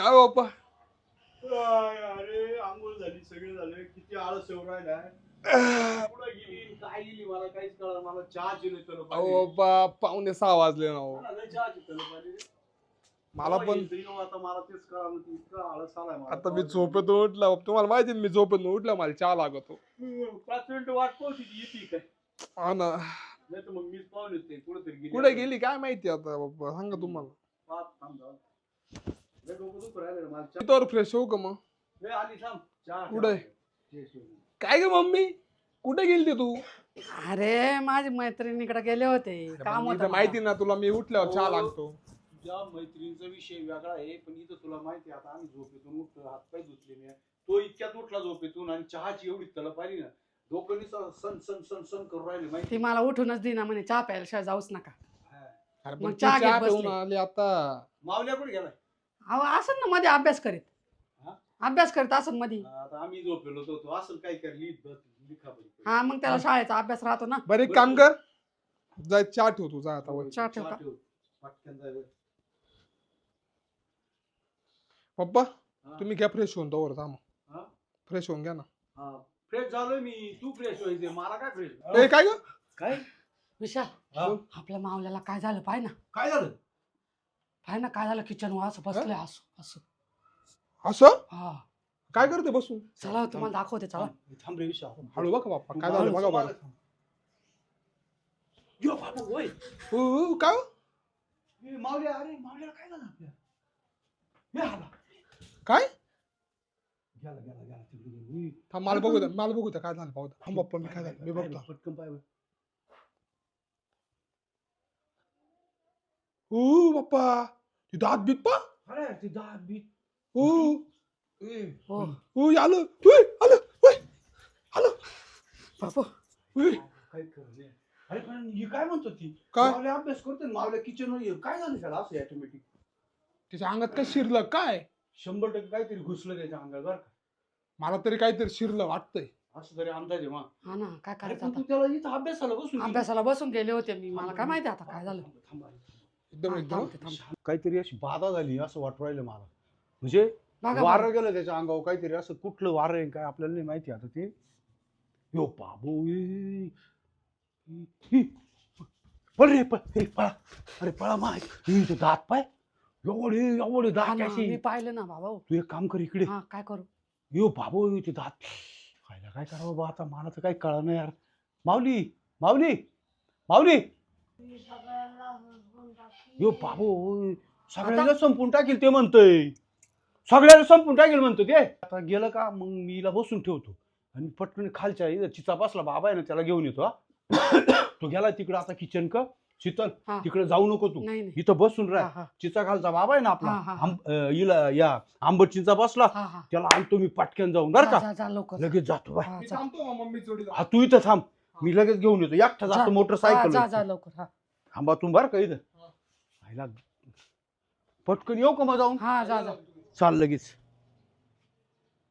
काय बाप्पा? अरे आंघोळ झाली सगळे झाले. किती आळस राहिलाय कुठं गेली? काय गेली? मला काहीच कळलं मला अहो बाप्पा पावणे सहा वाजले ना हो. पाहिजे मला पण आता मला तेच कळलं इतका आळस आलाय मला. आता मी झोपेतून उठला तुम्हाला माहिती ना मी झोपेतून उठला मला चहा लागतो. पाच मिनिटं वाट पाहती ती येते काय हा ना. नाही तर मग मीच पाहून येते कुठेतरी कुठे गेली? काय माहिती आता बाप्पा? सांगा तुम्हाला. पाच थांब. जाऊ. लय डोकं दुखू राहिलं रे मला चहा- तर फ्रेश होऊ का मग आली कुठं? काय ग मम्मी? कुठे गेली तू? अरे माझी मैत्रिणीकडे गेले होते. काम इथं होतं माहिती ना तुला मी उठल्यावर चहा हो. लागतो. तुझ्या मैत्रिणीचा विषय वेगळा आहे पण इथं तुला माहिती आहे, आता आम्ही झोपेतून उठतो हातपाय धुतले मी. तो इतक्यात उठला झोपेतून आणि चहाची एवढी तलप आली ना डोकं सन सन सन सन करून राहिले ती माहिती मला उठूनच देना म्हणे चहा प्यायला शिवाय जाऊच नका. हा. अरे मग तू चहा घेत चहा पिऊन बसली. आली आता. मावल्या कुठे गेलाय अहो असं ना मध्ये अभ्यास करीत हा? अभ्यास करीत असं मध्ये आता आम्ही झोपेलो होतो तो असं काय कर लिहित बस लिखापडी हा मग त्याला शाळेचा अभ्यास राहतो ना बरं एक काम कर जाय चहा ठेव तू जा आता वर. चहा ठेव का? पटकन जाय वर. पप्पा हा. तुम्ही घ्या फ्रेश होऊन तोवर थांबा हा? फ्रेश होऊन घ्या ना हा फ्रेश झालोय मी तू फ्रेश व्हायचे मला काय फ्रेश ए काय ग विशाल हा? आपल्या मावल्याला काय झालं पाय ना काय झालं पाय ना काय झालं किचन वर? असं बसलंय असं असं. असं? हा. काय करते बसून चला तुम्हाला दाखवते चला. थांब, रे हळू बघा बाप्पा काय झालं बघा बघा यो बाबा होय काय हो? ए, मावल्या अरे मावल्याला काय झालं आपल्या? हे आला. काय? गेला गेला गेला तिकडे गेला. उई. थांब मला बघू द्या मला बघू द्या काय झालं पाहू द्या. थांब बाप्पा मी काय झालं मी पाय बघतो. बघ, पटकन पाय बघ. ऊ बाप्पा. ती दात बीत पा. अरे ते दात बीत. ऊ ए, हो. ऊ आलं. उय, आलं. उय, आलं. बापू उय. काय नाही. अरे पण ही काय म्हणतो ती? काय? मावल्या अभ्यास करते मावल्या किचन. काय झालं त्याला? असं ऑटोमॅटिक तिच्या अंगात काय शिरलं? काय? शंभर टक्के काहीतरी घुसलं त्याच्या अंगात बरं का? मला तरी काहीतरी शिरलं वाटतंय. असं तरी अंदाज आहे मा हा ना काय अरे करायचं पण तू आता त्याला इथं अभ्यासाला बसून अभ्यासाला बसून गेले होते मी. मला काय माहिती आता काय झालं? हा, एकदम थांबते. काहीतरी अशी बाधा झाली असं वाटू राहिलं मला. म्हणजे बघा वारं. गेलं त्याच्या अंगावर काहीतरी असं कुठलं वारं आहे काय आपल्याला नाही माहिती आता ते. यो बाबू ए. हि. पळ रे पळ हे, पळा. अरे पळा माय. हे, ते दात पाय. एवढे एवढे हा दात ना, मी पाहिलं ना बाबा तू एक काम कर इकडे. हा काय करू? यो बाबू हे, ते दात. खायला काय करावं बा आता? मला तर काही कळलं नाही यार. माऊली माऊली माऊली. यो बाबू सगळ्याला संपून टाकील ते म्हणतोय. सगळ्याला संपून टाकेल म्हणतो ते. आता गेलं का मग मी हिला बसून ठेवतो. आणि पटकन खालच्या इथं चिचा बसला बाबा आहे ना त्याला घेऊन येतो हा. तो गेला तिकडं आता किचन का शीतल हा. तिकडे जाऊ नको तू. नाही नाही. इथं बसून राह. हा चिचा खालचा बाबा आहे ना आपला हा, हा, हा. आंब- अं, हिला या आंबट चिंचा बसला. हा हा. त्याला आणतो मी पटकन जाऊन बरं का? जा, जा लवकर. लगेच जातो बाय. हा, मी जा. थांबतो मम्मी जोडी हा तू इथं थांब. मी लगेच घेऊन येतो. एकटा. जातो हा, जा मोटरसायकल जा लवकर. हा. थांबा तू बरं का इथं. पटकन येऊ का मग जाऊन? हा जा जा. चाल लगेच.